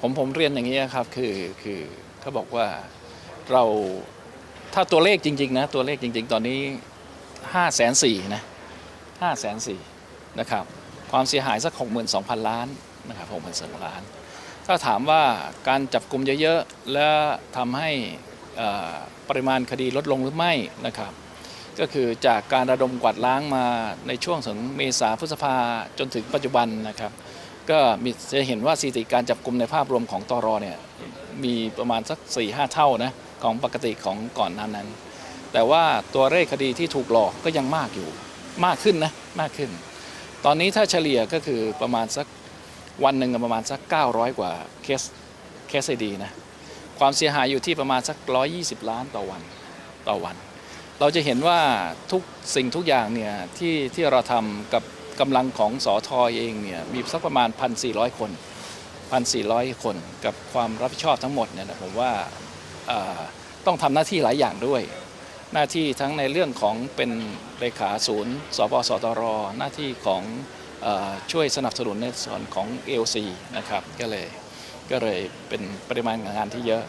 ผมผมเรียนอย่างนี้ครับคือคือเขาบอกว่าเราถ้าตัวเลขจริง ๆ นะ ตัวเลขจริง ๆ ตอนนี้5้าแสนสี่นะห้าแสนสี่นะครับความเสียหายสัก 62,000 ล้านนะครับหกหมื่นสองล้าน ถ้าถามว่าการจับกลุ่มเยอะๆ และทำให้ปริมาณคดีลดลงหรือไม่นะครับ ก็คือจากการระดมกวาดล้างมาในช่วงถึงเมษาพฤษภาจนถึงปัจจุบันนะครับ ก็มีจะเห็นว่าสถิติการจับกลุ่มในภาพรวมของตอรอเนี่ยมีประมาณสัก4ี่ห้าเท่านะของปกติของก่อนหนั้นนั้น แต่ว่าตัวเลขคดีที่ถูกหลอกก็ยังมากอยู่มากขึ้นนะมากขึ้น ตอนนี้ถ้าเฉลี่ยก็คือประมาณสักวันหนึ่งประมาณสัก 900 กว่าเคสเคสไอดีนะความเสียหายอยู่ที่ประมาณสัก 120 ล้านต่อวันต่อวัน เราจะเห็นว่าทุกสิ่งทุกอย่างเนี่ยที่ที่เราทำกับ กำลังของสอทอเองเนี่ยมีสักประมาณ 1,400 คน 1,400 คนกับความรับผิดชอบทั้งหมดเนี่ยนะผมว่าต้องทำหน้าที่หลายอย่างด้วย หน้าที่ทั้งในเรื่องของเป็นเลขาศูนย์สปสตร หน้าที่ของอช่วยสนับสนุนในส่วนของ AOC นะครับก็เลยก็เลยเป็นปริมาณงานที่เยอะ